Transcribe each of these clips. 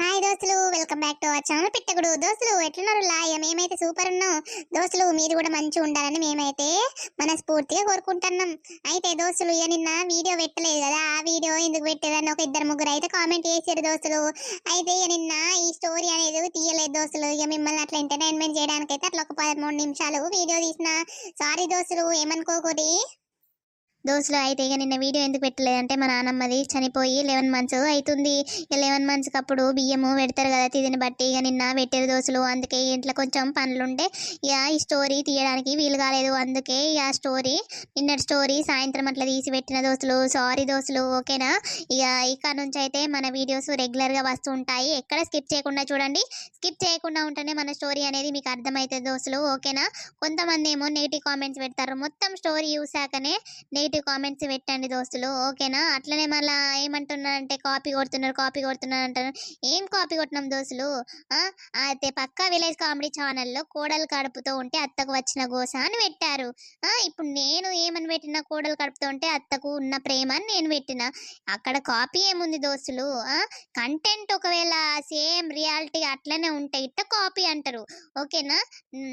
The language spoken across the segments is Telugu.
హాయ్ దోస్తులు. Welcome back to our channel పెట్టకుడు దోస్తులు ఎట్లున్నారు? లాయ మేమైతే సూపర్ ఉన్నాం. దోస్తులు మీరు కూడా మంచిగా ఉండాలని మేమైతే మనస్ఫూర్తిగా కోరుకుంటున్నాం. అయితే దోస్తులు ఇక నిన్న వీడియో పెట్టలేదు కదా? ఆ వీడియో ఎందుకు పెట్టలేదని ఒక ఇద్దరు ముగ్గురు అయితే కామెంట్ చేశారు దోస్తులు. అయితే ఇక నిన్న ఈ స్టోరీ అనేది తీయలేదు దోస్తులు. ఇక మిమ్మల్ని అట్లా ఎంటర్టైన్మెంట్ చేయడానికి అయితే అట్లా ఒక పదమూడు నిమిషాలు వీడియో తీసిన. సారీ దోస్తులు ఏమనుకోకూడదు. దోస్తులు అయితే ఇక నిన్న వీడియో ఎందుకు పెట్టలేదంటే మా నాన్నమ్మది చనిపోయి లెవెన్ మంత్స్ అవుతుంది. ఇక లెవెన్ మంత్స్కి అప్పుడు బియ్యము పెడతారు కదా తిదిని బట్టి. ఇక నిన్న పెట్టారు దోశలు అందుకే ఇంట్లో కొంచెం పనులుంటే ఇక ఈ స్టోరీ తీయడానికి వీలు కాలేదు. అందుకే ఇక స్టోరీ నిన్నటి స్టోరీ సాయంత్రం అట్లా తీసి పెట్టిన దోస్తులు. సారీ దోసులు ఓకేనా ఇక ఇక్కడ నుంచి అయితే మన వీడియోస్ రెగ్యులర్గా వస్తూ ఉంటాయి. ఎక్కడ స్కిప్ చేయకుండా చూడండి. స్కిప్ చేయకుండా ఉంటేనే మన స్టోరీ అనేది మీకు అర్థమవుతుంది దోసులు ఓకేనా కొంతమంది ఏమో నెగిటివ్ కామెంట్స్ పెడతారు. మొత్తం స్టోరీ చూసాకనే నెగిటివ్ కామెంట్స్ పెట్టండి దోస్తులు ఓకేనా? అట్లనే మళ్ళీ ఏమంటున్నారంటే కాపీ కొడుతున్నారు కాపీ కొడుతున్నారు అంటారు. ఏం కాపీ కొట్టినాం దోస్తులు? అయితే పక్కా విలేజ్ కామెడీ ఛానల్లో కోడలు కడుపుతో ఉంటే అత్తకు వచ్చిన గోస అని పెట్టారు. ఇప్పుడు నేను ఏమని పెట్టిన కోడలు కడుపుతో ఉంటే అత్తకు ఉన్న ప్రేమ అని నేను పెట్టిన. అక్కడ కాపీ ఏముంది దోస్తులు? కంటెంట్ ఒకవేళ సేమ్ రియాలిటీ అట్లనే ఉంటే ఇట్ట కాపీ అంటారు. ఓకేనా?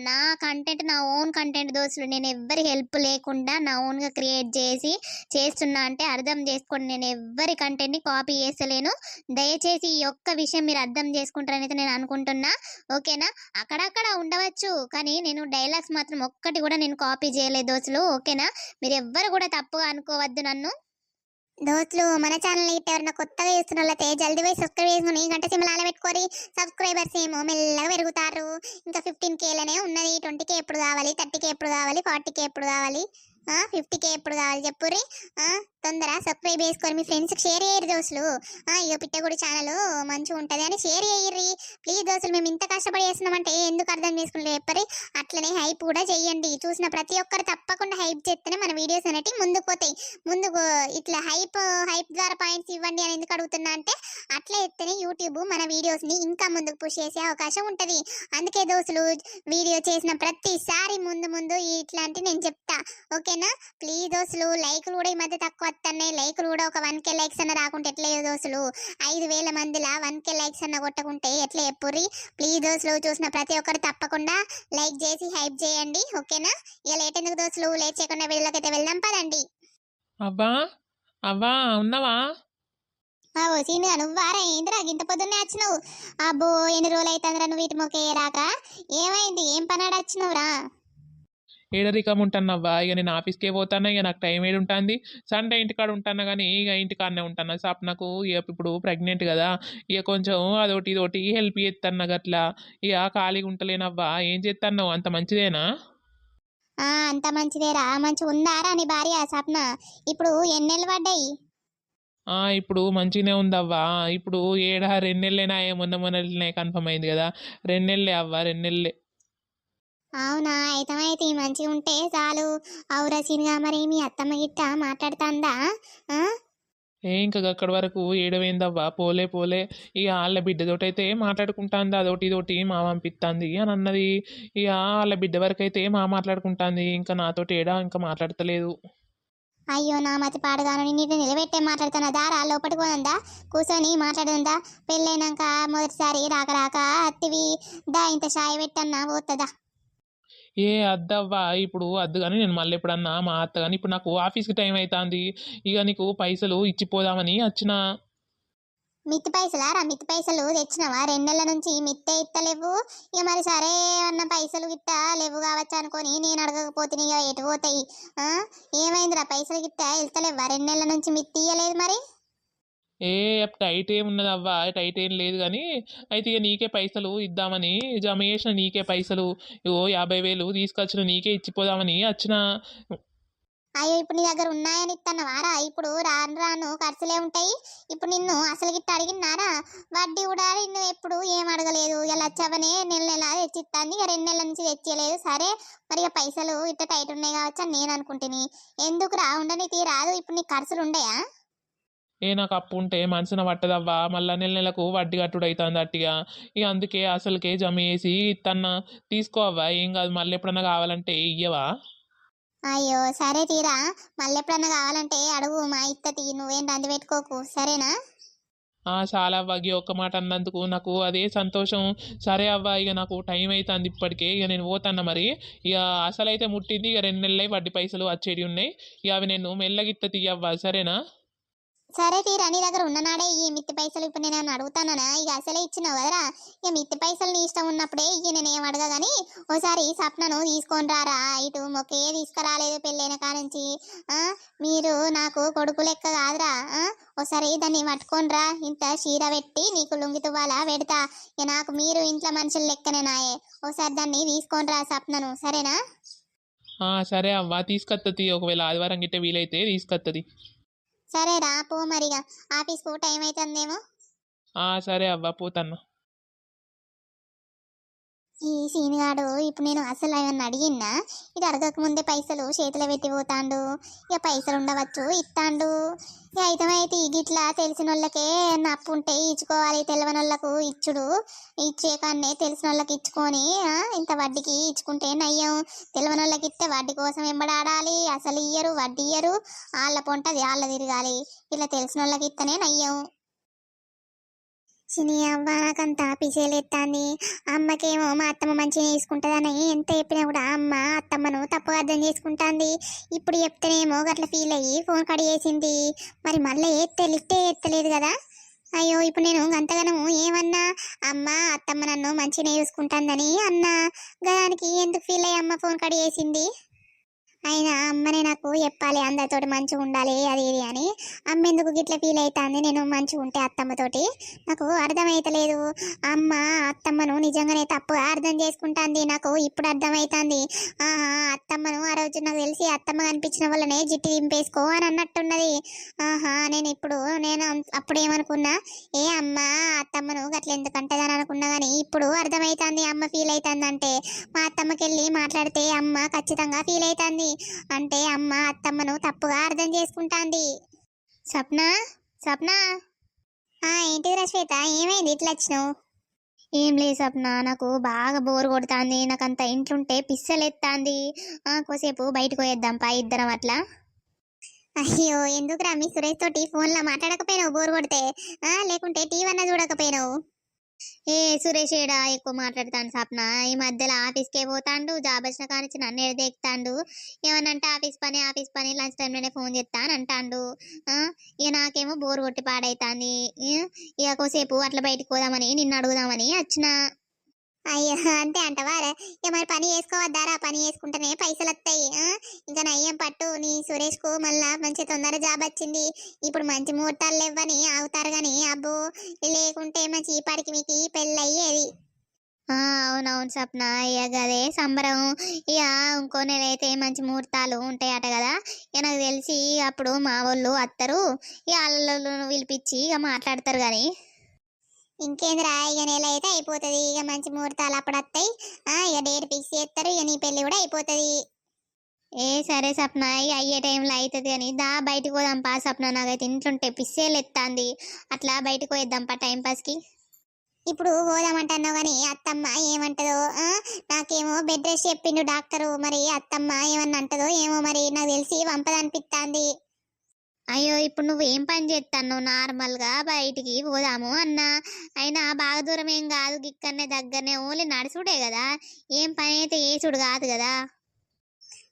నా కంటెంట్ నా ఓన్ కంటెంట్ దోస్తులు నేను ఎవ్వరి హెల్ప్ లేకుండా నా ఓన్గా క్రియేట్ చేసి చేసి చేస్తున్నా అంటే అర్థం చేసుకోండి. నేను ఎవ్వరి కంటెంట్ని కాపీ చేస్తలేను. దయచేసి ఈ ఒక్క విషయం మీరు అర్థం చేసుకుంటారనైతే నేను అనుకుంటున్నా. ఓకేనా? అక్కడక్కడ ఉండవచ్చు. కానీ నేను డైలాగ్స్ మాత్రం ఒక్కటి కూడా నేను కాపీ చేయలేదు దోస్తులు. ఓకేనా? మీరు ఎవ్వరు కూడా తప్పుగా అనుకోవద్దు నన్ను. దోస్తులు మన ఛానల్ ఇట్ ఎవరైనా కొత్తగా చూస్తున్న వాళ్ళైతే జల్దీ పోయి సబ్స్క్రైబ్ చేసుకుని గంట సింబల్ అలబెట్టుకొని సబ్స్క్రైబర్స్ ఏమో మెల్లగా పెరుగుతారు. ఇంకా ఫిఫ్టీన్ కేలనే ఉన్నది. ట్వంటీ కే ఎప్పుడు కావాలి? థర్టీ కే ఎప్పుడు కావాలి? ఫార్టీ కే ఎప్పుడు కావాలి? ఫిఫ్టీ కే ఎప్పుడు కావాలి చెప్పుర్రి? తొందర సబ్స్క్రైబ్ చేసుకొని మీ ఫ్రెండ్స్కి షేర్ చేయరు దోస్తులు. ఆ, ఇగో పిట్టగుడి ఛానల్ మంచిగా ఉంటుంది అని షేర్ చేయర్రి. ప్లీజ్ దోస్తులు మేము ఇంత కష్టపడి చేస్తున్నామంటే ఎందుకు అర్థం చేసుకుంటే చెప్పరి. అట్లనే హైప్ కూడా చేయండి చూసిన ప్రతి ఒక్కరు తప్పకుండా హైప్ చేస్తేనే మన వీడియోస్ అనేటివి ముందుకు పోతాయి. ముందుకు ఇట్లా హైప్ హైప్ ద్వారా పాయింట్స్ ఇవ్వండి అని ఎందుకు అడుగుతున్నా అంటే అట్లా ఎత్తేనే యూట్యూబ్ మన వీడియోస్ని ఇంకా ముందుకు పుష్ చేసే అవకాశం ఉంటుంది. అందుకే దోస్తులు వీడియో చేసిన ప్రతిసారి ముందు ముందు ఇట్లాంటి నేను చెప్తా. ఓకేనా? ప్లీజ్ దోస్తులు లైక్లు కూడా ఈ మధ్య తక్కువ వస్తున్నాయి లైకులు కూడా ఒక వన్ కే లైక్స్ అన్న రాకుంటే ఎట్లా దోస్తులు? ఐదు వేల మందిలా వన్ కే లైక్స్ అన్న కొట్టకుంటే ఎట్లా ఎప్పుర్రి ప్లీజ్ దోస్తులు చూసిన ప్రతి ఒక్కరు తప్పకుండా లైక్ చేసి హైప్ చేయండి. ఓకేనా? ఇక లేట్ ఎందుకు దోస్తులు? లేట్ చేయకుండా వీళ్ళకైతే వెళ్దాం పదండి. అవ్వా అవ్వా ఉన్నావా? నువ్వారా ఏందిరా? ఇంత పొద్దున్నే వచ్చినావు. అబ్బో ఎన్ని రోజులు అవుతుందిరా నువ్వు ఇటు మొక్కే రాక ఏమైంది? ఏం పనాడు వచ్చినావురా? ఏడరికం ఉంటానవ్వా ఇక నేను ఆఫీస్కే పోతాను ఇక నాకు టైం ఏడు ఉంటుంది సండే ఇంటికాడ ఉంటాను కానీ ఇక ఇంటికాడనే ఉంటాను సప్నకు ఇక ఇప్పుడు ప్రెగ్నెంట్ కదా ఇక కొంచెం అదొకటి ఇదొకటి హెల్ప్ చేస్తాను గట్లా. ఇక ఖాళీగా ఉంటలేనవ్వా? ఏం చేస్తాను అంత మంచిదేనా? అంత మంచిదేరా. మంచిగా ఉందారా నీ భార్య సప్న? ఇప్పుడు ఎన్నెళ్ళు పడ్డాయి? ఇప్పుడు మంచిగానే ఉందవ్వా. ఇప్పుడు ఏడా? రెండు నెలలేనా మొన్న మొన్న కన్ఫర్మ్ అయింది కదా రెండు నెలలే అవ్వా రెండు నెలలే అవునా? అయితే మంచిగా ఉంటే చాలు. అవురా సీనుగా మరి మీ అత్తమ్మ గిట్ట మాట్లాడుతుందా? ఏ ఇంకా అక్కడి వరకు ఏడవేందవ్వా? పోలే పోలే. ఇక వాళ్ళ బిడ్డతోటైతే మాట్లాడుకుంటాంది అదొకటి ఇదొకటి మా పంపిస్తుంది అని అన్నది. ఇక వాళ్ళ బిడ్డ వరకు అయితే మా మాట్లాడుకుంటాంది ఇంకా నాతోటి ఏడా ఇంకా మాట్లాడతలేదు. అయ్యో నా మతి పాడుగాను నీటి నిలబెట్టే మాట్లాడుతున్నా. దారా లోపలికి పోనందా? కూర్చొని మాట్లాడుందా? పెళ్ళైనాక మొదటిసారి రాక రాక అత్తివి దా ఇంత షాయి పెట్టన్నా పోతుందా ఏ అద్దవ్వా ఇప్పుడు అద్దు కానీ నేను మళ్ళీ ఎప్పుడన్నా మా అత్త కానీ ఇప్పుడు నాకు ఆఫీస్కి టైం అవుతుంది ఇక నీకు పైసలు ఇచ్చిపోదామని వచ్చిన మిత్తి పైసలా రా మిత్తి పైసలు తెచ్చినావా? రెండు నెలల నుంచి మిత్తే ఇత్తలేవు. ఇక మరి సరే అన్న పైసలు గిట్ట లేవు కావచ్చు అనుకొని నేను అడగకపోతే ఇక ఎటు పోతాయి? ఏమైందిరా? పైసలు గిట్ట వెళ్తలేవా రెండు నెలల నుంచి మిత్తి ఇయ్యలేదు మరి? ఏ టైట్ ఏం ఉన్నదవ్వా టైట్ ఏం లేదు కానీ అయితే ఇక నీకే పైసలు ఇద్దామని జమ చేసిన నీకే పైసలు ఓ యాభై వేలు తీసుకొచ్చిన నీకే ఇచ్చిపోదామని వచ్చిన అయ్యో ఇప్పుడు నీ దగ్గర ఉన్నాయని ఇత్తన్నవారా ఇప్పుడు రాను రాను ఖర్చులే ఉంటాయి. ఇప్పుడు నిన్ను అసలు గిట్ట అడిగినారా వడ్డీ కూడా నిన్ను ఎప్పుడు ఏం అడగలేదు. ఇలా వచ్చావనే నెల నెల తెచ్చిస్తాను ఇక రెండు నెలల నుంచి తెచ్చేయలేదు. సరే మరి ఇక పైసలు ఇట్ట టైట్ ఉన్నాయి కావచ్చు అని నేను అనుకుంటుని. ఎందుకు రా ఉండని తీరాదు ఇప్పుడు నీ ఖర్చులు ఉండయా? ఏ నాకు అప్పు ఉంటే మనసున పట్టదవ్వా? మళ్ళా నెల నెలకు వడ్డీ కట్టుడు అవుతుంది అట్టిగా. ఇక అందుకే అసలుకే జమ చేసి ఇత్తన్న తీసుకోవా ఏం కాదు మళ్ళీ ఎప్పుడన్నా కావాలంటే ఇయ్యవా? అయ్యో సరే తీరా. మళ్ళీ ఎప్పుడన్నా కావాలంటే అడుగు మా ఇత్త తీ నువ్వేం రంది పెట్టుకోకు సరేనా? ఆ, చాలా అవ్వ ఈ ఒక్క మాట అన్నందుకు. నాకు అదే సంతోషం. సరే అవ్వ ఇక నాకు టైం అవుతుంది ఇప్పటికే. ఇక నేను పోతాను మరి. ఇక అసలైతే ముట్టింది. ఇక రెండు నెలలై వడ్డీ పైసలు వచ్చేవి ఉన్నాయి ఇక అవి నేను మెల్లగిత్త తీయవ్వ సరేనా? సరే తీరా నీ దగ్గర ఉన్ననాడే ఈ మిత్తి పైసలు ఇప్పుడు నేను ఏమన్నా అడుగుతానా ఇక అసలే ఇచ్చినావు కదరా. ఇక మిత్తి పైసలు నీ ఇష్టం ఉన్నప్పుడే ఇక నేను ఏం అడగా కానీ ఓసారి సప్నను తీసుకొని రారా. ఇటు మొక్కే తీసుకురాలేదు పెళ్ళైన కానుంచి. మీరు నాకు కొడుకు లెక్క కాదురా. ఒకసారి ఓసారి దాన్ని పట్టుకొని రా ఇంత చీర పెట్టి నీకు లుంగి తువ్వాలా పెడతా. ఇక నాకు మీరు ఇంట్లో మనుషులు లెక్కనే నాయే. ఓసారి దాన్ని తీసుకొని రా సప్నను సరేనా? సరే అవ్వ. తీసుకొత్తది. ఒకవేళ ఆదివారం గిట్టే వీలైతే తీసుకొత్తది. సరే రా పో మరిగా. ఆఫీస్కు టైం అవుతుందేమో ఆ, సరే అవ్వ పోతాను ఈ సీనిగాడు ఇప్పుడు నేను అసలు ఏమన్నా అడిగినా ఇది అడగకముందే పైసలు చేతిలో పెట్టి పోతాండు. ఇక పైసలు ఉండవచ్చు ఇస్తాండు ఇక అయితే గిట్లా తెలిసిన వాళ్ళకే నప్పు ఉంటే ఇచ్చుకోవాలి తెలియని వాళ్ళకు ఇచ్చుడు. ఇచ్చే కన్నే తెలిసిన వాళ్ళకి ఇచ్చుకొని ఇంత వడ్డీకి ఇచ్చుకుంటే నయ్యం. తెలియని వాళ్ళకి ఇస్తే వడ్డీ కోసం వెంబడాడాలి అసలు ఇయ్యరు వడ్డీ ఇయ్యరు. వాళ్ళ పొంటది వాళ్ళ తిరగాలి. ఇట్లా తెలిసిన వాళ్ళకి ఇస్తేనే నయ్యం. చిని అవ్వ నాకంత పిసేలెత్తాంది అమ్మకేమో మా అత్తమ్మ మంచిగా చేసుకుంటుందని ఎంత చెప్పినా కూడా అమ్మ అత్తమ్మను తప్పుగా అర్థం చేసుకుంటాంది. ఇప్పుడు చెప్తేనేమో గట్ల ఫీల్ అయ్యి ఫోన్ కడి చేసింది. మరి మళ్ళీ ఎత్తే లిఫ్టే ఎత్తలేదు కదా. అయ్యో ఇప్పుడు నేను అంతగానము ఏమన్నా? అమ్మ అత్తమ్మ నన్ను మంచిగా చూసుకుంటాందని అన్నా. గదానికి ఎందుకు ఫీల్ అయ్యి అమ్మ ఫోన్ కడి చేసింది? అయినా అమ్మనే నాకు చెప్పాలి అందరితోటి మంచిగా ఉండాలి అది ఇది అని. అమ్మ ఎందుకు గిట్లా ఫీల్ అవుతుంది నేను మంచిగా ఉంటే అత్తమ్మతోటి. నాకు అర్థమైతలేదు. అమ్మ అత్తమ్మను నిజంగానే తప్పు అర్థం చేసుకుంటాంది. నాకు ఇప్పుడు అర్థమవుతుంది ఆహా అత్తమ్మను ఆ రోజు నాకు తెలిసి అత్తమ్మ కనిపించిన వల్లనే జిట్టి దింపేసుకో అని అన్నట్టున్నది. ఆహా నేను ఇప్పుడు నేను అప్పుడు ఏమనుకున్నా? ఏ అమ్మ అత్తమ్మను గట్ల ఎందుకంటదని అనుకున్నా కానీ ఇప్పుడు అర్థమవుతుంది అమ్మ ఫీల్ అవుతుంది అంటే మా అత్తమ్మకి వెళ్ళి మాట్లాడితే అమ్మ ఖచ్చితంగా ఫీల్ అవుతుంది అంటే అమ్మ అత్తమ్మను తప్పుగా అర్థం చేసుకుంటాంది. స్వప్న స్వప్న. ఆ రశ్వేత? ఏమైంది? ఇట్లా వచ్చినావు? ఏం లేదు స్వప్న నాకు బాగా బోర్ కొడుతుంది. నాకు అంత ఇంట్లుంటే పిస్సలెత్తాంది. ఆ, కోసేపు బయటకు పోయేద్దాం పా ఇద్దరం అట్లా. అయ్యో ఎందుకురా మీ సురేష్ తోటి ఫోన్లో మాట్లాడకపోయినావు బోర్ కొడితే? లేకుంటే టీవీ అన్న చూడకపోయినావు? ఏ సురేష్ ఏడా ఎక్కువ మాట్లాడతాను సప్న ఈ మధ్యలో ఆఫీస్కే పోతాండు జాబ్ వచ్చిన కానిచ్చి నన్ను ఎడదెక్కుతాండు ఏమనంటే ఆఫీస్ పని ఆఫీస్ పని లంచ్ టైంలోనే ఫోన్ చేస్తా అని అంటాండు. ఆ, ఇక నాకేమో బోర్ కొట్టి పాడైతాంది. ఇక కోసేపు అట్లా బయటకు పోదామని నిన్ను అడుగుదామని వచ్చిన. అయ్యో అంతే అంటవారా? ఇక మరి పని చేసుకోవద్దారా? పని చేసుకుంటేనే పైసలు వస్తాయి ఇంకా నయ్యం పట్టు నీ సురేష్కు మళ్ళా మంచి తొందర జాబ్ వచ్చింది. ఇప్పుడు మంచి ముహూర్తాలు ఇవ్వని అవుతారు కానీ అబ్బో! లేకుంటే మంచి ఈ మీకు ఈ పెళ్ళి అయ్యేది అవునవును స్వప్న ఇక అదే సంబరం. ఇక ఇంకో నెల అయితే మంచి ముహూర్తాలు ఉంటాయట కదా? ఇక నాకు తెలిసి అప్పుడు మా వాళ్ళు వస్తారు ఇక వాళ్ళు పిలిపించి ఇక మాట్లాడతారు కానీ ఇంకేందిరా ఇక నెల అయితే అయిపోతుంది. ఇక మంచి ముహూర్తాలు అప్పుడు వస్తాయి ఇక డేట్ ఫిక్స్ చేస్తారు ఇక నీ పెళ్ళి కూడా అయిపోతుంది. ఏ సరే సప్న ఇక అయ్యే టైంలో అవుతుంది కానీ దా బయటకు పోదాం పా సప్న నాకైతే ఇంట్లుంటే పిస్సేలు ఎత్తాంది. అట్లా బయటకు పోయిద్దాం పా టైం పాస్కి. ఇప్పుడు పోదామంటున్నావు కానీ అత్తమ్మ ఏమంటదో? నాకేమో బెడ్ రెస్ట్ చెప్పిండు డాక్టరు. మరి అత్తమ్మ ఏమన్నా అంటదో ఏమో మరి నాకు తెలిసి వంపదనిపిస్తాంది అయ్యో ఇప్పుడు నువ్వు ఏం పని చేస్తాను నార్మల్గా బయటికి పోదాము అన్న. అయినా బాగా దూరం ఏం కాదు. గిక్కనే దగ్గరనే ఓన్లీ నడుచుడే కదా ఏం పని అయితే ఏసుడు కాదు కదా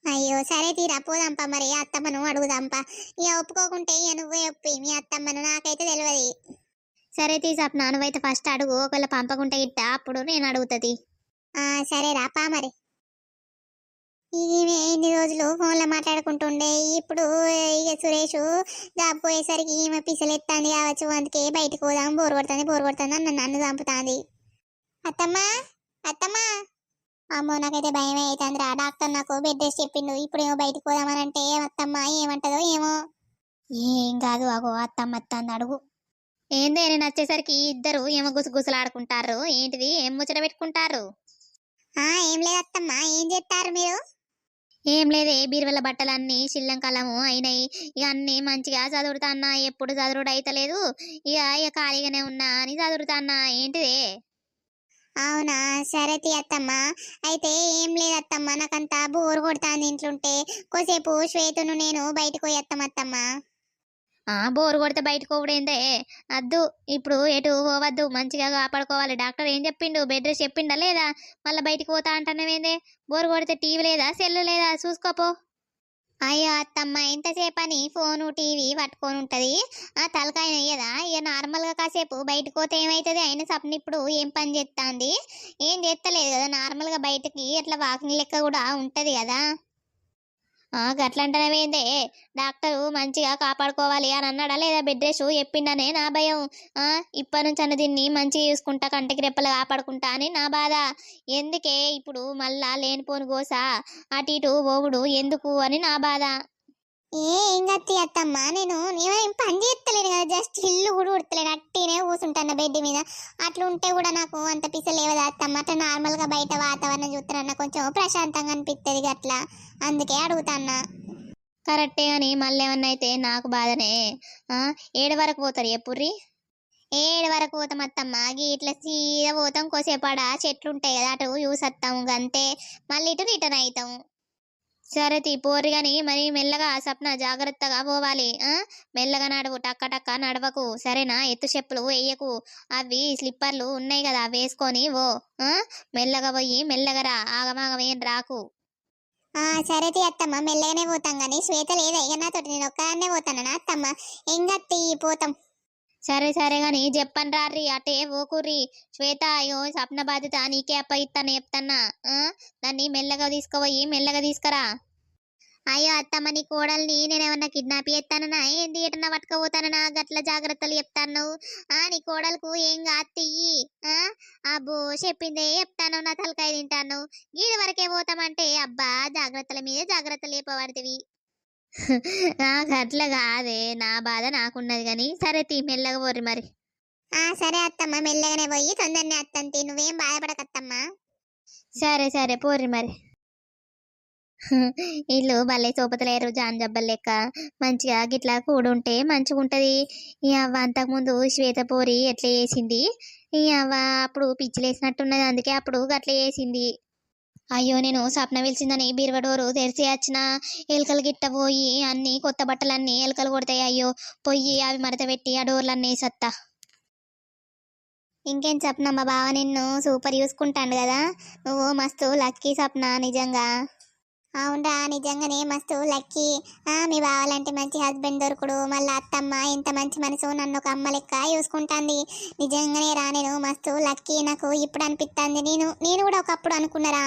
అయ్యో సరే తీరా పోదాంపా మరి. అత్తమ్మను అడుగుదాంపా. ఇక ఒప్పుకోకుంటే ఇక నువ్వే ఒప్పి. మీ అత్తమ్మను నాకైతే తెలియదు సరే తీసప్ నువ్వైతే ఫస్ట్ అడుగు. ఒకవేళ పంపకుంటే ఇట్టా. అప్పుడు నేను అడుగుతుంది సరే రాపా మరి. ఈమె ఎన్ని రోజులు ఫోన్లో మాట్లాడుకుంటుండే. ఇప్పుడు ఇక సురేష్ జాబ్ పోయేసరికి ఈమె పిసలెత్తాంది కావచ్చు. అందుకే బయటకు పోదాం. బోర్ కొడుతుంది బోర్ కొడుతుంది అని నన్ను చంపుతాంది. అత్తమ్మా అత్తమ్మా. అమ్మో నాకైతే భయం అవుతుంది రా. డాక్టర్ నాకు బెడ్ రెస్ట్ చెప్పిండు. ఇప్పుడు ఏమో బయటకు పోదామనంటే అత్తమ్మ ఏమంటదో ఏమో. ఏం కాదు అగో అత్తమ్మ అత్తంది అడుగు. ఏందే నేను వచ్చేసరికి ఇద్దరు ఏమో గుసగుసలాడుకుంటారు ఏంటిది? ఏం ముచ్చట పెట్టుకుంటారు? ఏం లేదు అత్తమ్మ. ఏం చేస్తారు మీరు? ఏం లేదే బీరువల బట్టలన్నీ శిల్లంకలము అయినాయి. ఇక అన్నీ మంచిగా చదువుతాన్నా ఎప్పుడు చదువుడు అయితలేదు. ఇక ఇక ఖాళీగానే ఉన్నా అని చదువుతాన్నా. ఏంటిదే? అవునా? సరే అత్తమ్మ. అయితే ఏం లేదు అత్తమ్మ నాకంతా బోర్ కొడుతాంది ఇంట్లుంటే. కోసేపు శ్వేతను నేను బయటకు పోయి అత్తమ్మ ఆ బోరు కొడితే బయటకు పోవడేందే? అద్దు ఇప్పుడు ఎటు పోవద్దు మంచిగా కాపాడుకోవాలి. డాక్టర్ ఏం చెప్పిండు? బెడ్ రెస్ట్ చెప్పిండా లేదా? మళ్ళీ బయటికి పోతా అంటున్నావేందే బోరు కొడితే టీవీ లేదా? సెల్లు లేదా? చూసుకోపో అయ్యో అత్తమ్మ ఎంతసేపు అని ఫోను టీవీ పట్టుకొని ఉంటుంది. ఆ తలకాయ అయ్యదా ఇక నార్మల్గా కాసేపు బయటకు పోతే ఏమవుతుంది అయిన సప్న ఇప్పుడు ఏం పని చేస్తుంది ఏం చేస్తలేదు కదా నార్మల్గా బయటకి అట్లా వాకింగ్ లెక్క కూడా ఉంటుంది కదా. ఆ డాక్టరు మంచిగా కాపాడుకోవాలి అని అన్నాడా లేదా బెడ్ రెస్ట్ చెప్పిండనే నా భయం. ఆ ఇప్పటి నుంచి అన్న దీన్ని మంచిగా చూసుకుంటా కంటికి రెప్పలు కాపాడుకుంటా అని నా బాధ. ఎందుకే ఇప్పుడు మళ్ళా లేనిపోని గోస అటు ఇటు పోగుడు ఎందుకు అని నా బాధ. ఏ ఏం కత్తి అత్తమ్మ నేను నేనేం పని చేస్తలేను కదా జస్ట్ ఇల్లు కూడా ఉడతలేను. అట్టినే కూర్చుంటాను బెడ్ మీద. అట్లా ఉంటే కూడా నాకు అంత పిసలేవదా అత్తమ్మ? అట్లా నార్మల్గా బయట వాతావరణం చూస్తానన్న కొంచెం ప్రశాంతంగా అనిపిస్తుంది అట్లా అందుకే అడుగుతాన్నా. కరెక్టే అని మళ్ళీ ఏమన్నా అయితే నాకు బాధనే. ఆ ఏడు వరకు పోతారు ఎప్పుర్రి ఏడు వరకు పోతాం అత్తమ్మ. గీ ఇట్లా సీదా పోతాం కోసేపాడ చెట్లు ఉంటాయి కదా అటు చూసొస్తాము అంతే మళ్ళీ ఇటు రిటర్న్ అవుతాం సరే తీ పోరు గాని మరి మెల్లగా సప్న జాగ్రత్తగా పోవాలి. ఆ మెల్లగా నడవు టక్క టక్క నడవకు. సరేనా? ఎత్తు చెప్పులు వేయకు. అవి స్లిప్పర్లు ఉన్నాయి కదా వేసుకొని ఓ ఆ మెల్లగా పోయి మెల్లగా రా. ఆగమాగమేం రాకు. సరే తీ అత్తమ్మ మెల్లగానే పోతాం కానీ శ్వేత లేదా ఇక నాతోటి నేను ఒక్కదాన్నే పోతానా అత్తమ్మ? ఎంగత్తి పోతాం. సరే సరే గాని చెప్పను రారి అటే ఓకుర్రి శ్వేత అయ్యో స్వప్న బాధ్యత నీకే అప్ప ఇస్తాను చెప్తాన్నా. ఆ? దాన్ని మెల్లగా తీసుకుపోయి మెల్లగా తీసుకురా. అయ్యో అత్తమ్మ నీ కోడల్ని నేనేమన్నా కిడ్నాప్ చేస్తానన్నా ఏంది ఎటన్నా పట్టుకపోతానన్నా గట్ల జాగ్రత్తలు చెప్తాను. ఆ నీ కోడలకు ఏం కాదు తీయి ఆ? అబ్బో చెప్పిందే చెప్తాను. నా తలకాయ తింటాను. గీడి వరకే పోతామంటే అబ్బా జాగ్రత్తల మీద జాగ్రత్తలు చెప్పబడుతుంది నాకు అట్లా కాదే. నా బాధ నాకున్నది కానీ సరే తీ మెల్లగా పోర్రి మరి. ఆ సరే అత్తమ్మ మెల్లగానే పోయి తొందరనే అత్తంతి నువ్వేం బాధపడకత్తమ్మా. సరే సరే పోర్రి మరి. ఇల్లు భలే చూపతలేరు జాన్ జబ్బల్ లెక్క. మంచిగా గిట్లా కూడుంటే మంచిగా ఉంటుంది ఈ అవ్వ అంతకుముందు శ్వేతపూరి ఎట్లా చేసింది? ఈ అవ్వ అప్పుడు పిచ్చిలేసినట్టున్నది అందుకే అప్పుడు అట్లా చేసింది. అయ్యో నేను స్వప్న పిలిచిందని బీరువడోరు తెరిచి వచ్చిన ఎలుకలు గిట్ట పోయి అన్ని కొత్త బట్టలన్నీ ఎలుకలు కొడతాయి. అయ్యో పొయ్యి అవి మడత పెట్టి ఆ డోర్లన్నీ సత్తా ఇంకేం సప్న మా బావ నిన్ను సూపర్ చూసుకుంటాను కదా? నువ్వు మస్తు లక్కీ సప్న నిజంగా. అవునరా నిజంగానే మస్తు లక్కీ ఆ మీ బావాలంటే మంచి హస్బెండ్ దొరుకుడు. మళ్ళీ అత్తమ్మ ఎంత మంచి మనసు నన్ను ఒక అమ్మ లెక్క చూసుకుంటాంది. నిజంగానే రా నేను మస్తు లక్కీ నాకు ఇప్పుడు అనిపిస్తుంది నేను నేను కూడా ఒకప్పుడు అనుకున్నారా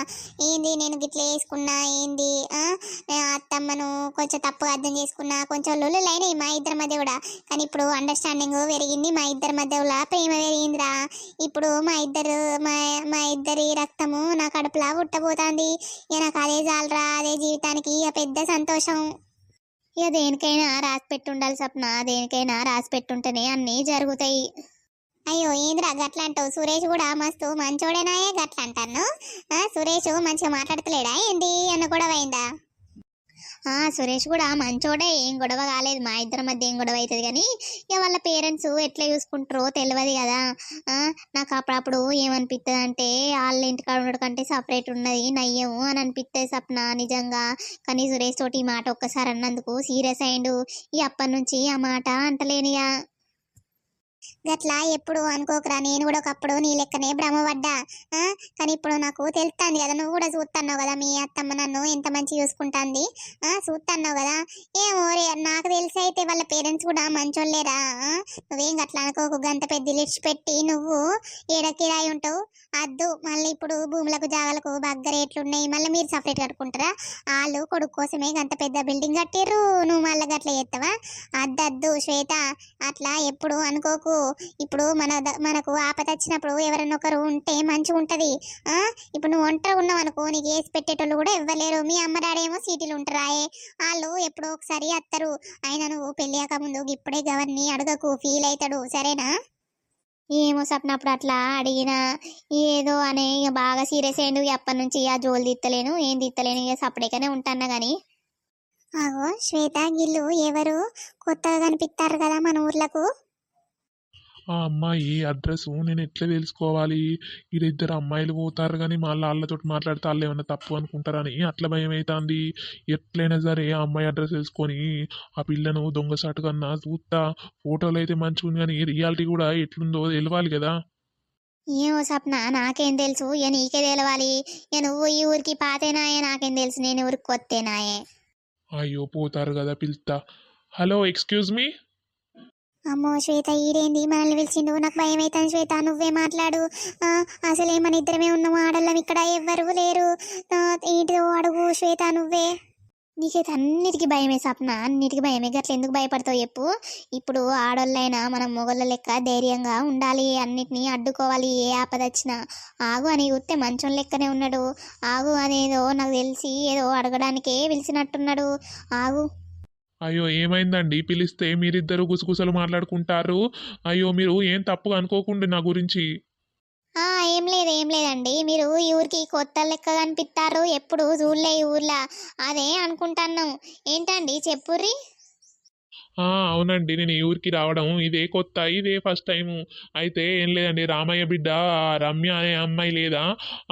ఏంది నేను గిట్ల వేసుకున్నా ఏంది ఆ? నేను అత్తమ్మను కొంచెం తప్పుగా అర్థం చేసుకున్నా కొంచెం లొల్లులైనాయి మా ఇద్దరి మధ్య కూడా. కానీ ఇప్పుడు అండర్స్టాండింగ్ పెరిగింది మా ఇద్దరి మధ్య ప్రేమ పెరిగిందిరా. ఇప్పుడు మా ఇద్దరు మా మా ఇద్దరి రక్తము నా కడుపులా పుట్టబోతుంది. ఇక నాకు అదే చాలరా అదే జీవితానికి ఇక పెద్ద సంతోషం. ఇక దేనికైనా రాసి పెట్టుండాలి సప్న దేనికైనా రాసి పెట్టుంటేనే అన్నీ జరుగుతాయి. అయ్యో ఏందిరా గట్ల అంటావు సురేష్ కూడా మస్తు మంచోడేనాయే గట్ల అంటాను ఆ, సురేష్ మంచిగా మాట్లాడతలేడా ఏంది? అన్న కూడా అయిందా? సురేష్ కూడా మంచోడే ఏం గొడవ కాలేదు. మా ఇద్దరి మధ్య ఏం గొడవ అవుతుంది కానీ ఇక వాళ్ళ పేరెంట్స్ ఎట్లా చూసుకుంటారో తెలియదు కదా. నాకు అప్పుడప్పుడు ఏమనిపిస్తుంది అంటే వాళ్ళ ఇంటికాడ ఉండడం కంటే సపరేట్ ఉన్నది నయ్యము అని అనిపిస్తుంది సప్న నిజంగా. కానీ సురేష్ తోటి ఈ మాట ఒక్కసారి అన్నందుకు సీరియస్ అయ్యిండు. ఈ అప్పటి నుంచి ఆ మాట అంటలేనిగా. గట్లా ఎప్పుడు అనుకోకరా. నేను కూడా ఒకప్పుడు నీ లెక్కనే భ్రమపడ్డా. కానీ ఇప్పుడు నాకు తెలుస్తుంది కదా. నువ్వు కూడా చూస్తున్నావు కదా మీ అత్తమ్మ నన్ను ఎంత మంచి చూసుకుంటాంది. ఆ? చూస్తున్నావు కదా. ఏమో రే నాకు తెలిసి అయితే వాళ్ళ పేరెంట్స్ కూడా మంచోళ్ళేరా. నువ్వేం గట్లా అనుకోకు. గంత పెద్ద లిస్ట్ పెట్టి నువ్వు ఏడకిరాయి ఉంటావు? అద్దు. మళ్ళీ ఇప్పుడు భూములకు జాగలకు బగ్గ రేట్లు ఉన్నాయి మళ్ళీ మీరు సపరేట్ కట్టుకుంటారా? వాళ్ళు కొడుకు కోసమే గంత పెద్ద బిల్డింగ్ కట్టిర్రు. నువ్వు మళ్ళీ గట్లా చేస్తావా అద్దద్దు శ్వేత. అట్లా ఎప్పుడు అనుకోకు. ఇప్పుడు మన మనకు ఆపద వచ్చినప్పుడు ఎవరైనా ఒకరు ఉంటే మంచిగా ఉంటుంది. ఆ? ఇప్పుడు నువ్వు ఒంటరి ఉన్నావు అనుకో నీకు వేసి పెట్టేటోళ్ళు కూడా ఇవ్వలేరు మీ అమ్మ సీటీలు ఏమో ఉంటారాయే. వాళ్ళు ఎప్పుడో ఒకసారి వస్తారు అయినా నువ్వు పెళ్ళాక ముందు ఇప్పుడే గవర్ని అడగకు ఫీల్ అవుతాడు. సరేనా? ఏమో సప్న అప్పుడు అట్లా అడిగినా. ఏదో అనే ఇక బాగా సీరియస్ అయ్యిండు. ఎప్పటి నుంచి ఇక జోలు తీత్తలేను. ఏం తీత్తలేను? ఇక సపరేట్గానే ఉంటాను కానీ అగో శ్వేత గిల్లు ఎవరు? కొత్తగా కనిపిస్తారు కదా మన ఊర్లకు. ఆ అమ్మాయి అడ్రస్ నేను ఎట్లా తెలుసుకోవాలి? వీళ్ళిద్దరు అమ్మాయిలు పోతారు కానీ మళ్ళీ వాళ్ళతో మాట్లాడితే వాళ్ళు ఏమన్నా తప్పు అనుకుంటారని అట్లా భయం అవుతుంది ఎట్లయినా సరే ఆ అమ్మాయి అడ్రస్ తెలుసుకొని ఆ పిల్లను దొంగసాటు కన్నా చూస్తా ఫోటోలు అయితే మంచిగా ఉంది కానీ రియాలిటీ కూడా ఎట్లుందో తెలవాలి కదా. ఏమో సప్న నాకేం తెలుసు? ఇక నీకే తెలవాలి. ఇక నువ్వు ఈ ఊరికి పాతేనాయే నాకేం తెలుసు? నేను ఊరికి కొత్తేనాయే. అయ్యో పోతారు కదా పిలుస్తా హలో ఎక్స్క్యూజ్ మీ? అమ్మో శ్వేత ఈడేంది? మనల్ని పిలిచిండు. నాకు భయం అవుతాను శ్వేత. నువ్వే మాట్లాడు. అసలే మన ఇద్దరమే ఉన్నాము ఆడళ్ళం ఇక్కడ ఎవ్వరు లేరు. ఏంటిదో అడుగు శ్వేత నువ్వే. నీకైతే అన్నిటికీ భయమే సప్న అన్నిటికీ భయమే. గట్ల ఎందుకు భయపడతావు చెప్పు. ఇప్పుడు ఆడోళ్ళైనా మనం మొగళ్ళ లెక్క ధైర్యంగా ఉండాలి. అన్నిటినీ అడ్డుకోవాలి. ఏ ఆపద వచ్చినా. ఆగు అని చూస్తే మంచం లెక్కనే ఉన్నాడు. ఆగు అనేదో నాకు తెలిసి ఏదో అడగడానికే పిలిచినట్టున్నాడు. ఆగు. అయ్యో ఏమైందండి? పిలిస్తే మీరిద్దరు గుసగుసలు మాట్లాడుకుంటారు. అయ్యో మీరు ఏం తప్పుగా అనుకోకుండా నా గురించి? ఆ, ఏం లేదు ఏం లేదండి. మీరు ఈ ఊరికి కొత్త లెక్క కనిపిస్తారు ఎప్పుడు చూడలే ఈ ఊర్లో. అదే అనుకుంటున్నాం. ఏంటండి? చెప్పుర్రి? అవునండి. నేను ఈ ఊరికి రావడం ఇదే కొత్త ఇదే ఫస్ట్ టైము. అయితే ఏం లేదండి. రామయ్య బిడ్డ ఆ రమ్య అనే అమ్మాయి లేదా?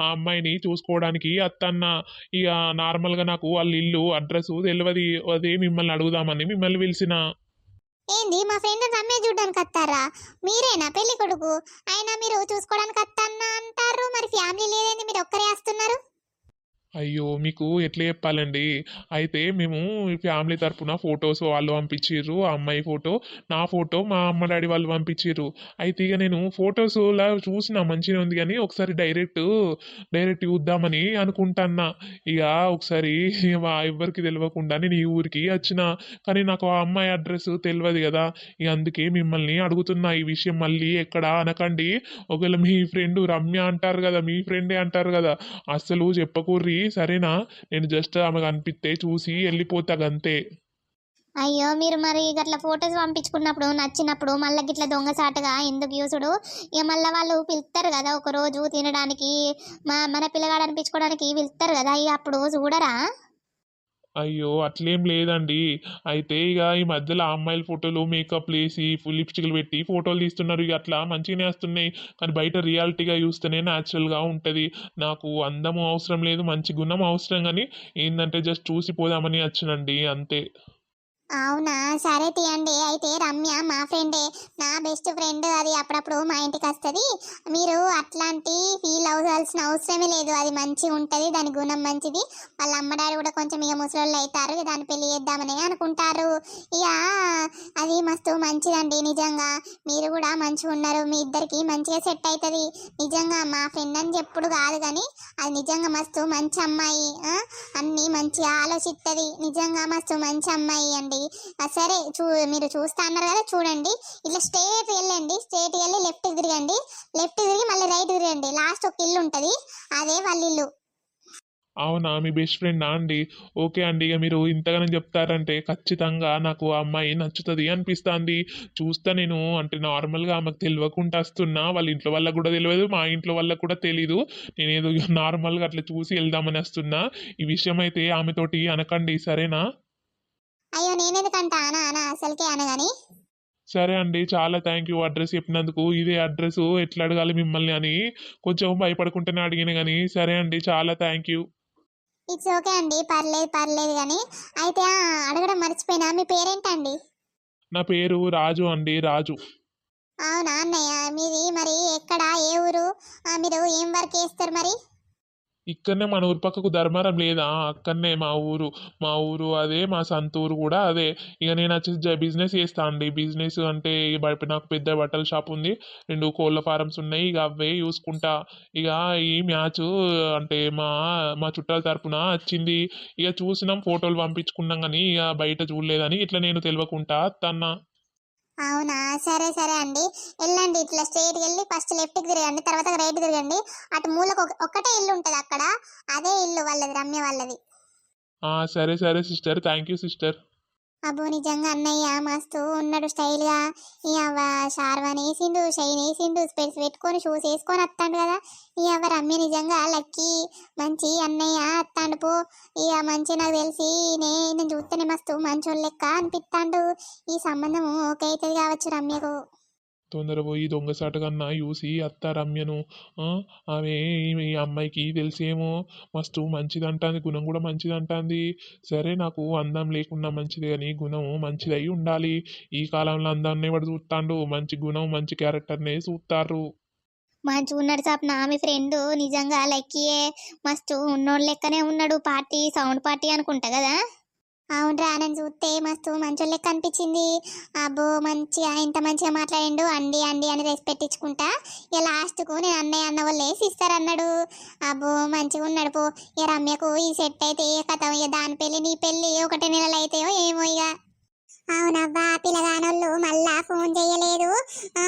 ఆ అమ్మాయిని చూసుకోవడానికి అత్తన్న ఇక నార్మల్గా నాకు వాళ్ళ ఇల్లు అడ్రస్ తెలియదు అదే మిమ్మల్ని అడుగుదామని మిమ్మల్ని పిలిచిన. ఏంది? మా ఫ్రెండ్ రమ్య చూడడానికి వస్తారా మీరేనా? పెళ్ళి కొడుకు అయినా మీరు చూసుకోవడానికి వస్తానా అంటారు? మరి ఫ్యామిలీ లేదేంది మీరు ఒక్కరే వస్తున్నారు అయ్యో! మీకు ఎట్లా చెప్పాలండి? అయితే మేము ఫ్యామిలీ తరపున ఫొటోస్ వాళ్ళు పంపించిర్రు ఆ అమ్మాయి ఫోటో నా ఫోటో మా అమ్మ డాడీ వాళ్ళు పంపించిర్రు. అయితే ఇక నేను ఫొటోస్లా చూసిన మంచిగా ఉంది కానీ ఒకసారి డైరెక్ట్ డైరెక్ట్ చూద్దామని అనుకుంటున్నా. ఇక ఒకసారి మా ఎవ్వరికి తెలియకుండా నేను ఈ ఊరికి వచ్చిన. కానీ నాకు ఆ అమ్మాయి అడ్రస్ తెలియదు కదా! ఇక అందుకే మిమ్మల్ని అడుగుతున్నా ఈ విషయం మళ్ళీ ఎక్కడ అనకండి. ఒకవేళ మీ ఫ్రెండ్ రమ్య అంటారు కదా మీ ఫ్రెండే అంటారు కదా! అస్సలు చెప్పకూర్రి. సరేనా? నేను జస్ట్ ఆమె అనిపిస్తే చూసి వెళ్ళిపోతా గంతే. అయ్యో మీరు మరి గట్ల ఫొటోస్ పంపించుకున్నప్పుడు నచ్చినప్పుడు మళ్ళీ గిట్ల దొంగసాటగా ఎందుకు యూసుడు ఇక మళ్ళీ వాళ్ళు పిలుస్తారు కదా ఒక రోజు తినడానికి మా మన పిల్లగాడు అనిపించుకోవడానికి పిలుస్తారు కదా ఇక అప్పుడు చూడరా? అయ్యో అట్లేం లేదండి. అయితే ఇక ఈ మధ్యలో ఆ అమ్మాయిల ఫోటోలు మేకప్ వేసి ఫుల్ లిప్స్టిక్లు పెట్టి ఫోటోలు తీస్తున్నారు. ఇక అట్లా మంచిగానే వస్తున్నాయి. కానీ బయట రియాలిటీగా చూస్తేనే న్యాచురల్గా ఉంటుంది. నాకు అందము అవసరం లేదు మంచి గుణం అవసరం. కానీ ఏంటంటే జస్ట్ చూసి పోదామని వచ్చినండి అంతే. అవునా? సరే తీయండి. అయితే రమ్య మా ఫ్రెండే నా బెస్ట్ ఫ్రెండ్ అది అప్పుడప్పుడు మా ఇంటికి వస్తుంది. మీరు అట్లాంటి ఫీల్ అవ్వాల్సిన అవసరమే లేదు. అది మంచిగా ఉంటుంది దాని గుణం మంచిది. వాళ్ళ అమ్మడారు కూడా కొంచెం ఇక ముసలోళ్ళు అవుతారు దాన్ని పెళ్ళి చేద్దామని అనుకుంటారు. ఇక అది మస్తు మంచిదండి నిజంగా. మీరు కూడా మంచిగా ఉన్నారు. మీ ఇద్దరికి మంచిగా సెట్ అవుతుంది. నిజంగా మా ఫ్రెండ్ అని చెప్పుడు కాదు కానీ అది నిజంగా మస్తు మంచి అమ్మాయి ఆ? అన్నీ మంచిగా ఆలోచిస్తుంది నిజంగా మస్తు మంచి అమ్మాయి అండి. ఆ, సరే చూ మీరు చూస్తా అన్నారు కదా చూడండి. ఇట్లా స్ట్రేట్ వెళ్ళండి స్ట్రేట్ వెళ్ళి లెఫ్ట్ తిరగండి. లెఫ్ట్ తిరిగి మళ్ళీ రైట్ తిరగండి. లాస్ట్ ఒక ఇల్లు ఉంటుంది అదే వాళ్ళ ఇల్లు. అవునా మీ బెస్ట్ ఫ్రెండా అండి. ఓకే అండి ఇక మీరు ఇంతగానో చెప్తారంటే ఖచ్చితంగా నాకు ఆ అమ్మాయి నచ్చుతుంది అనిపిస్తుంది. చూస్తా నేను అంటే నార్మల్గా ఆమెకు తెలియకుండా వస్తున్నా వాళ్ళ ఇంట్లో వాళ్ళకు కూడా తెలియదు మా ఇంట్లో వాళ్ళకు కూడా తెలీదు. నేను ఏదో నార్మల్గా అట్లా చూసి వెళ్దామని వస్తున్నా. ఈ విషయం అయితే ఆమెతోటి అనకండి సరేనా? అయ్యో నేనెందుకంటా? అనా అనా అసలుకే అనగాని సరే అండి చాలా థ్యాంక్ యూ అడ్రస్ చెప్పినందుకు. ఇదే అడ్రస్ ఎట్లా అడగాలి మిమ్మల్ని అని కొంచెం భయపడుకుంటేనే అడిగిన కానీ సరే అండి చాలా థ్యాంక్ యూ ఇట్స్ ఓకే అండి పర్లేదు పర్లేదు కానీ అయితే అడగడం మర్చిపోయినా? మీ పేరేంటండి? నా పేరు రాజు అండి రాజు. అవునా అన్నయ్య? మీది మరి ఎక్కడ? ఏ ఊరు? మీరు ఏం వర్క్ చేస్తారు మరి? ఇక్కడనే మన ఊరు పక్కకు ధర్మారం లేదా? అక్కడనే మా ఊరు మా ఊరు అదే మా సొంత ఊరు కూడా అదే. ఇక నేను వచ్చేసి బిజినెస్ చేస్తా అండి. బిజినెస్ అంటే ఇక నాకు పెద్ద బట్టల షాప్ ఉంది. రెండు కోళ్ళ ఫారమ్స్ ఉన్నాయి. ఇక అవే చూసుకుంటా. ఇక ఈ మ్యాచ్ అంటే మా మా చుట్టాల తరపున వచ్చింది. ఇక చూసినాం ఫోటోలు పంపించుకున్నాం కానీ ఇక బయట చూడలేదని ఇట్లా నేను తెలియకుండా తన్న అవునా? సరే సరే అండి. వెళ్ళండి. ఇట్లా స్ట్రైట్ వెళ్ళి ఫస్ట్ లెఫ్ట్కి తిరగండి తర్వాత రైట్ తిరగండి. అటు మూలకు ఒకటే ఒక్కటే ఇల్లు ఉంటుంది అక్కడ. అదే ఇల్లు వాళ్ళది రమ్య వాళ్ళది. సరే సరే సిస్టర్ థ్యాంక్ యూ సిస్టర్ అబ్బో నిజంగా అన్నయ్య మస్తు ఉన్నాడు స్టైల్గా. ఈ అవ్వ షార్వాన్ వేసిండు షైన్ వేసిండు స్పెట్స్ పెట్టుకొని షూస్ వేసుకొని వస్తాడు కదా. ఈ అవ్వ రమ్య నిజంగా లక్కీ మంచి అన్నయ్య వస్తాడు పో. ఇక మంచి నాకు తెలిసి నే నేను చూస్తేనే మస్తు మంచోళ్ళు లెక్క అనిపిస్తాడు ఈ సంబంధం ఓకే అవుతుంది కావచ్చు రమ్యకు. తొందరపోయి పోయి చూసి అత్త రమ్యను ఆమె ఈ అమ్మాయికి తెలిసేమో మస్తు మంచిది అంటుంది గుణం కూడా మంచిది అంటుంది సరే నాకు అందం లేకుండా మంచిది కానీ గుణం మంచిదై ఉండాలి. ఈ కాలంలో అందాన్ని ఎవడు చూస్తాడు? మంచి గుణం మంచి క్యారెక్టర్నే చూస్తారు మంచిగా ఉన్నాడు సాప్న మీ ఫ్రెండ్ నిజంగా లక్కీయే. మస్తు ఉన్నోడు లెక్కనే ఉన్నాడు. పార్టీ సౌండ్ పార్టీ అనుకుంటా కదా? అవునరా నన్ను చూస్తే మస్తు మంచోళ్ళ లెక్క అనిపించింది. అబ్బో మంచిగా ఇంత మంచిగా మాట్లాడిండు. అండి అండి అని రెస్పెక్ట్ ఇచ్చుకుంటా. ఇక లాస్ట్కు నేను అన్నయ్య అన్న వాళ్ళు వేసి ఇస్తారన్నాడు. అబ్బో మంచిగా ఉన్నాడు పో. ఇక రమ్యకు ఈ సెట్ అయితే కథ? ఇక దాని పెళ్ళి నీ పెళ్ళి ఒకటి నెలలు అయితాయో ఏమో ఇక. అవునవ్వా పిల్లగానోళ్ళు మళ్ళా ఫోన్ చేయలేదు.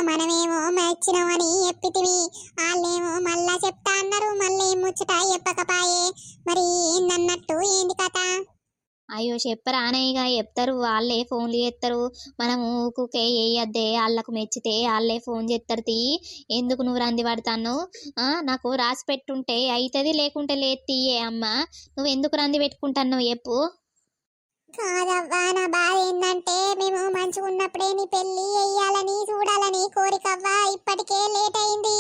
మనమేమో మెచ్చినామని చెప్పితివి వాళ్ళేమో మళ్ళా చెప్తా అన్నారు. మళ్ళీ ముచ్చట చెప్పకపాయే. మరి ఏందన్నట్టు ఏంది కథ? అయ్యో చెప్పరా ఇక చెప్తారు వాళ్ళే ఫోన్లు చేస్తారు. మనం ఊకుకే వేయద్దే వాళ్ళకు మెచ్చితే వాళ్ళే ఫోన్ చేస్తారు తీ. ఎందుకు నువ్వు రంది పడతాను నాకు రాసి పెట్టుంటే అవుతుంది లేకుంటే లేదు తీయే అమ్మ. నువ్వు ఎందుకు రంది పెట్టుకుంటాను చెప్పు. కాదవ్వా నా బాధ ఏంటంటే మేము మంచిగా ఉన్నప్పుడే నీ పెళ్ళి వెయ్యాలని చూడాలని కోరికవ్వా ఇప్పటికే లేట్ అయింది.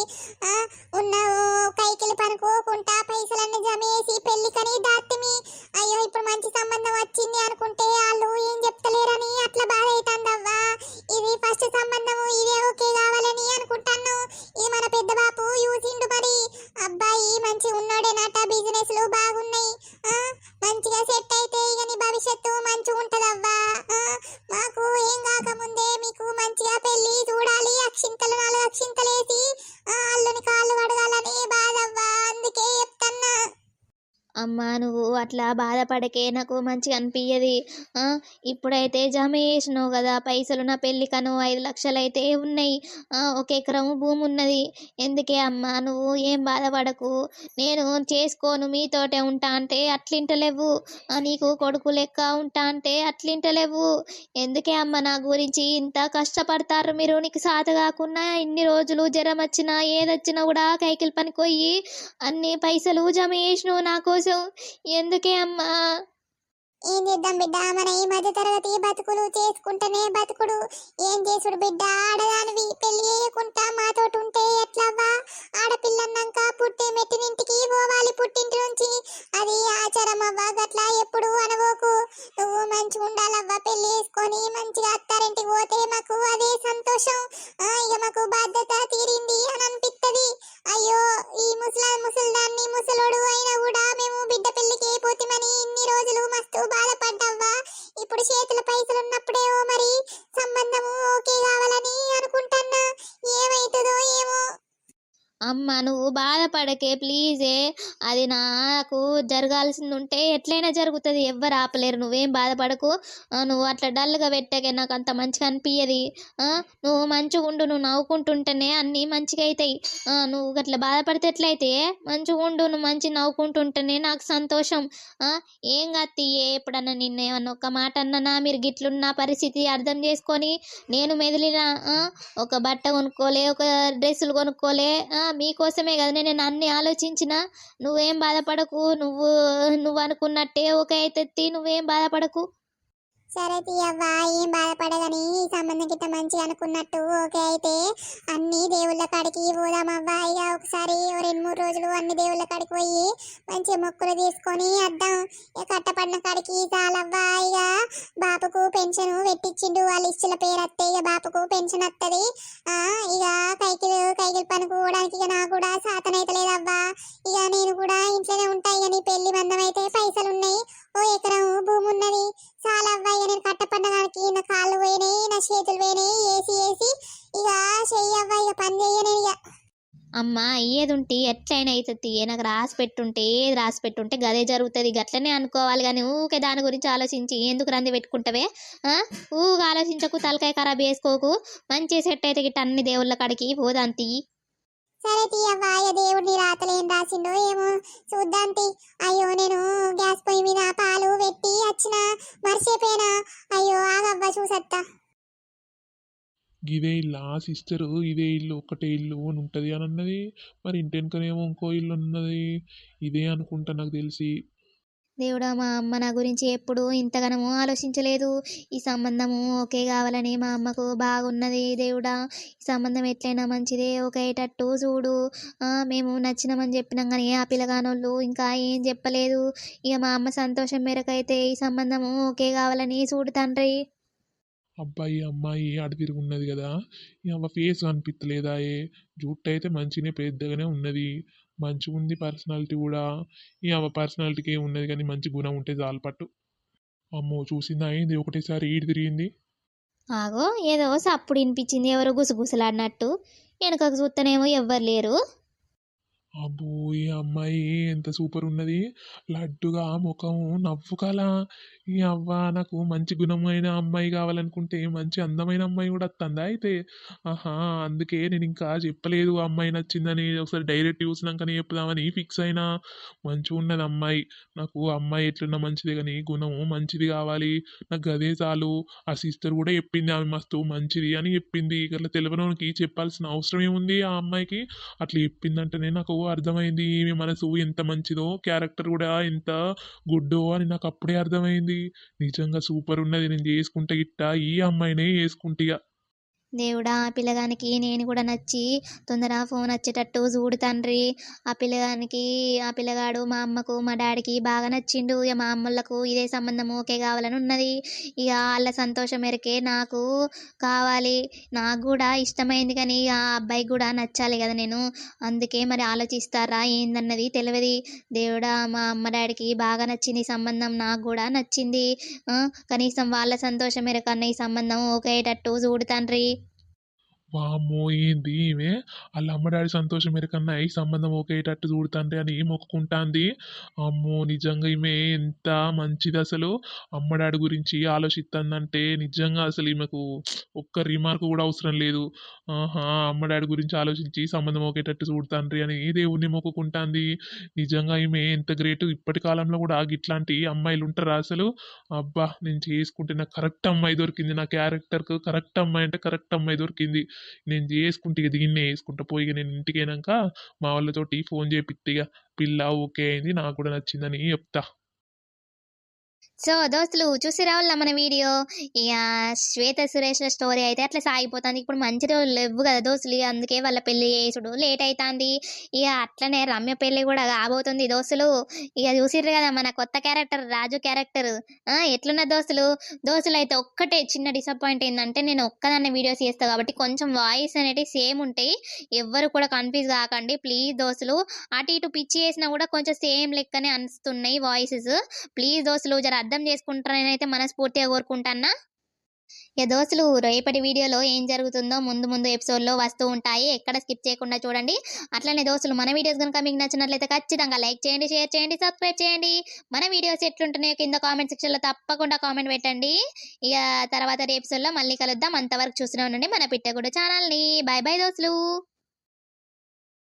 బాధపడకే నాకు మంచిగా అనిపించదు ఇప్పుడైతే జమ చేసినావు కదా పైసలు నా పెళ్ళికను ఐదు లక్షలు అయితే ఉన్నాయి ఒక ఎకరం భూమి ఉన్నది. ఎందుకే అమ్మా నువ్వు ఏం బాధపడకు. నేను చేసుకోను మీతోటే ఉంటా అంటే అట్లింటలేవు. నీకు కొడుకు లెక్క ఉంటా అంటే అట్లింటలేవు. ఎందుకే అమ్మ నా గురించి ఇంత కష్టపడతారు మీరు? నీకు సాత కాకుండా ఇన్ని రోజులు జ్వరం వచ్చినా ఏదొచ్చినా కూడా కైకిల్ పనికి పోయి అన్ని పైసలు జమ చేసినావు నా కోసం. ఎందుకే అమ్మా? ఏం చేద్దాం బిడ్డ మన ఈ మధ్య తరగతి బతుకులు చేసుకుంటేనే బతుకుడు. ఏం చేసుడు బిడ్డ ఆడదానివి పెళ్ళి చేయకుండా మాతోటి ఉంటే ఎట్లవ్వా? ఆడపిల్లన్నాక పుట్టి మెట్టినింటికి పోవాలి పుట్టింటి నుంచి అది ఆచారం అవ్వా గట్లా ఎప్పుడు అనవోకు నువ్వు మంచిగా ఉండాలవ్వా పెళ్ళి చేసుకొని మంచిగా అత్తారింటికి పోతే మాకు అదే సంతోషం. ఇక మాకు బాధ్యత తీరింది అని అనిపిస్తది అయ్యో ఈ ముసలా ముసలిదాన్ని ముసలోడు అయినా కూడా మేము బిడ్డ పెళ్ళికి పోతిమని ఇన్ని రోజులు మస్తు బాధపడ్డవ్వా ఇప్పుడు చేతుల పైసలు ఉన్నప్పుడేమో మరి సంబంధము ఓకే కావాలని అనుకుంటున్నా? ఏమైతుందో ఏమో? అమ్మ నువ్వు బాధపడకే ప్లీజే అది నాకు జరగాల్సింది ఉంటే ఎట్లయినా జరుగుతుంది. ఎవ్వరు ఆపలేరు. నువ్వేం బాధపడకు. నువ్వు అట్లా డల్గా పెట్టకే నాకు అంత మంచిగా అనిపించదు నువ్వు మంచిగా ఉండు. నువ్వు నవ్వుకుంటుంటేనే అన్నీ మంచిగా అవుతాయి నువ్వు అట్లా బాధపడితే ఎట్లయితే మంచిగా ఉండు. నువ్వు మంచి నవ్వుకుంటుంటేనే నాకు సంతోషం. ఏం కాదు ఎప్పుడన్నా నిన్న ఏమన్నా ఒక మాట అన్ననా? మీరు గిట్లున్న పరిస్థితి అర్థం చేసుకొని నేను మెదిలిన? ఒక బట్ట కొనుక్కోలే ఒక డ్రెస్సులు కొనుక్కోలే మీకోసమే కదా నేను అన్ని ఆలోచించిన. నువ్వేం బాధపడకు నువ్వు నువ్వు అనుకున్నట్టే ఒక అయితే నువ్వేం బాధపడకు. సరే తీయవ్వా ఏం బాధపడదని ఈ సంబంధం గిట్ట మంచిగా అనుకున్నట్టు ఓకే అయితే అన్ని దేవుళ్ళ కాడికి పోదామవ్వా ఇక ఒకసారి రెండు మూడు రోజులు అన్ని దేవుళ్ళ కాడికి పోయి మంచి మొక్కులు తీసుకొని వద్దాం ఇక కట్టపడిన కాడికి చాలవ్వా ఇక. బాపుకు పెన్షన్ పెట్టించిండు వాళ్ళ ఇచ్చిన పేరు అత్తయ్య ఇక బాపుకు పెన్షన్ వస్తుంది ఆ ఇక కైకిలు కైకిలు పనుకోవడానికి ఇక నాకు కూడా సాతనైతే లేదవ్వా ఇక నేను కూడా ఇంట్లోనే ఉంటా ఇక నీ పెళ్ళి బంధం అయితే పైసలు ఉన్నాయి ఓ ఎకరం భూమి ఉన్నది. చాలా అవ్వాయి నేను కట్ట నా కాళ్ళు పోయినాయి నా చేతులు పోయినాయి ఏసి వేసి ఇక చెయ్యవ్వా ఇక పని చెయ్యను ఇక. అమ్మ అయ్యేది ఉంటే ఎట్లయినా అవుతుంది నాకు రాసి పెట్టుంటే ఏది రాసి పెట్టుంటే గదే జరుగుతుంది. గట్లనే అనుకోవాలి కానీ ఊకే దాని గురించి ఆలోచించి ఎందుకు రంది పెట్టుకుంటావే? ఊగా ఆలోచించకు తలకాయ ఖరాబ్ చేసుకోకు. మంచి సెట్ అయితే గిట్ట అన్ని దేవుళ్ళ కాడికి పోదాంతి. సరే తీయవ్వ ఇక దేవుడిని రాతలు ఏం రాసిండో ఏమో చూద్దాంతి. అయ్యో నేను గ్యాస్ పొయ్యి మీద పాలు పెట్టి వచ్చిన మర్చిపోయినా. అయ్యో ఆగవ్వ చూసత్తా. ఇదే ఇల్లా సిస్టరు ఇదే ఇల్లు ఒకటే ఇల్లు అని ఉంటుంది అని అన్నది. మరి ఇంటి వెనుకనేమో ఇంకో ఇల్లు ఉన్నది. ఇదే అనుకుంటా నాకు తెలిసి. దేవుడా మా అమ్మ నా గురించి ఎప్పుడు ఇంతగానము ఆలోచించలేదు. ఈ సంబంధము ఓకే కావాలని మా అమ్మకు బాగున్నది దేవుడా. ఈ సంబంధం ఎట్లయినా మంచిదే ఒకేటట్టు చూడు. మేము నచ్చినామని చెప్పినాం కానీ ఆ పిల్లగానోళ్ళు ఇంకా ఏం చెప్పలేదు. ఇక మా అమ్మ సంతోషం మేరకైతే ఈ సంబంధము ఓకే కావాలని చూడు తండ్రి. అబ్బాయి అమ్మాయి అటు తిరిగి ఉన్నది కదా. ఈ ఫేస్ కనిపించలేదా ఏ? జుట్టు అయితే మంచిగానే పెద్దగానే ఉన్నది. మంచిగా ఉంది పర్సనాలిటీ కూడా. ఈ అవ్వ పర్సనాలిటీకి ఉన్నది కానీ మంచి గుణం ఉంటే చాలు పట్టు. అమ్మో చూసిందా అయింది ఒకటేసారి ఈడు తిరిగింది. ఆగో ఏదో సప్పుడు వినిపించింది ఎవరో గుసగుసలాడినట్టు. వెనకకు చూస్తేనేమో ఎవ్వరు లేరు. అబ్బో ఈ అమ్మాయి ఎంత సూపర్ ఉన్నది. లడ్డుగా ముఖం నవ్వు కల. ఈ అవ్వ నాకు మంచి గుణమైన అమ్మాయి కావాలనుకుంటే మంచి అందమైన అమ్మాయి కూడా వస్తుందా అయితే? ఆహా అందుకే నేను ఇంకా చెప్పలేదు ఆ అమ్మాయి నచ్చిందని. ఒకసారి డైరెక్ట్ చూసినాకనే చెప్దామని ఫిక్స్ అయినా. మంచిగా ఉన్నది అమ్మాయి. నాకు అమ్మాయి ఎట్లున్నా మంచిది కానీ గుణము మంచిది కావాలి. నాకు గదే చాలు. ఆ సిస్టర్ కూడా చెప్పింది ఆమె మస్తు మంచిది అని చెప్పింది. ఇట్లా తెలియనోనికి చెప్పాల్సిన అవసరం ఏముంది ఆ అమ్మాయికి? అట్లా చెప్పిందంటేనే నాకు అర్థమైంది? ఈమె మనసు ఎంత మంచిదో క్యారెక్టర్ కూడా ఎంత గుడ్డో అని నాకు అప్పుడే అర్థమైంది. నిజంగా సూపర్ ఉన్నది. నేను చేసుకుంటే ఇట్ట ఈ అమ్మాయినే చేసుకుంటా దేవుడా ఆ పిల్లగానికి నేను కూడా నచ్చి తొందర ఫోన్ వచ్చేటట్టు చూడు తండ్రి. ఆ పిల్లగానికి ఆ పిల్లగాడు మా అమ్మకు మా డాడీకి బాగా నచ్చిండు. ఇక మా అమ్మలకు ఇదే సంబంధం ఓకే కావాలని ఉన్నది. ఇక వాళ్ళ సంతోషం మేరకే నాకు కావాలి. నాకు కూడా ఇష్టమైంది కానీ ఇక ఆ అబ్బాయికి కూడా నచ్చాలి కదా నేను. అందుకే మరి ఆలోచిస్తారా ఏందన్నది తెలియదు దేవుడా మా అమ్మ డాడీకి బాగా నచ్చింది సంబంధం. నాకు కూడా నచ్చింది. కనీసం వాళ్ళ సంతోషం మేరకన్నా ఈ సంబంధం ఒకేటట్టు చూడు తండ్రి. వామ్మో ఏంది? ఈమె? వాళ్ళ అమ్మ డాడీ సంతోషం కన్నా ఈ సంబంధం ఒకేటట్టు చూడుతంటే అని మొక్కుకుంటాంది. అమ్మో నిజంగా ఈమె ఎంత మంచిది అసలు. అమ్మ డాడీ గురించి ఆలోచిస్తుందంటే నిజంగా అసలు ఈమెకు ఒక్క రిమార్క్ కూడా అవసరం లేదు. ఆహా అమ్మ డాడీ గురించి ఆలోచించి సంబంధం ఒకేటట్టు చూడుతాండ్రి అని దేవుణ్ణి మొక్కుకుంటాంది. నిజంగా ఈమె ఎంత గ్రేట్ ఇప్పటి కాలంలో కూడా ఇట్లాంటి అమ్మాయిలు ఉంటారా అసలు? అబ్బా నేను చేసుకుంటే నాకు కరెక్ట్ అమ్మాయి దొరికింది. నా క్యారెక్టర్కు కరెక్ట్ అమ్మాయి అంటే కరెక్ట్ అమ్మాయి దొరికింది. నేను చేసుకుంటే ఇక దీన్నే వేసుకుంటా పోయి ఇక నేను ఇంటికి అయినాక మా వాళ్ళతోటి ఫోన్ చేపిత్తి ఇక. పిల్ల ఓకే అయింది నాకు కూడా నచ్చిందని చెప్తా. సో దోస్తులు చూసి రావాల మన వీడియో? ఇక శ్వేత సురేష్ల స్టోరీ అయితే అట్లా సాగిపోతుంది. ఇప్పుడు మంచి రోజులు లేవు కదా దోస్తులు. ఇక అందుకే వాళ్ళ పెళ్ళి చేసుడు లేట్ అవుతుంది ఇక అట్లనే రమ్య పెళ్ళి కూడా కాబోతుంది దోస్తులు. ఇక చూసిర్రు కదా మన కొత్త క్యారెక్టర్ రాజు క్యారెక్టర్. ఎట్లున్న దోస్తులు? దోస్తులు అయితే ఒక్కటే చిన్న డిసప్పాయింట్ ఏంటంటే నేను ఒక్కదాన్ని వీడియోస్ చేస్తాను కాబట్టి కొంచెం వాయిస్ అనేటివి సేమ్ ఉంటాయి ఎవ్వరు కూడా కన్ఫ్యూజ్ కాకండి. ప్లీజ్ దోస్తులు అటు ఇటు పిచ్చి చేసినా కూడా కొంచెం సేమ్ లెక్కనే అనిస్తున్నాయి వాయిసెస్ ప్లీజ్ దోస్తులు జర అర్థం చేసుకుంటారని అయితే మనస్ఫూర్తిగా కోరుకుంటానా ఇక దోస్తులు రేపటి వీడియోలో ఏం జరుగుతుందో ముందు ముందు ఎపిసోడ్లో వస్తూ ఉంటాయి. ఎక్కడ స్కిప్ చేయకుండా చూడండి. అట్లనే దోస్తులు మన వీడియోస్ కనుక మీకు నచ్చినట్లయితే ఖచ్చితంగా లైక్ చేయండి షేర్ చేయండి సబ్స్క్రైబ్ చేయండి. మన వీడియోస్ ఎట్లుంటున్నాయో కింద కామెంట్ సెక్షన్లో తప్పకుండా కామెంట్ పెట్టండి. ఇక తర్వాత ఎపిసోడ్లో మళ్ళీ కలుద్దాం. అంతవరకు చూస్తూనే ఉండండి మన పిట్టగుడు ఛానల్ని. బాయ్ బాయ్ దోస్తులు.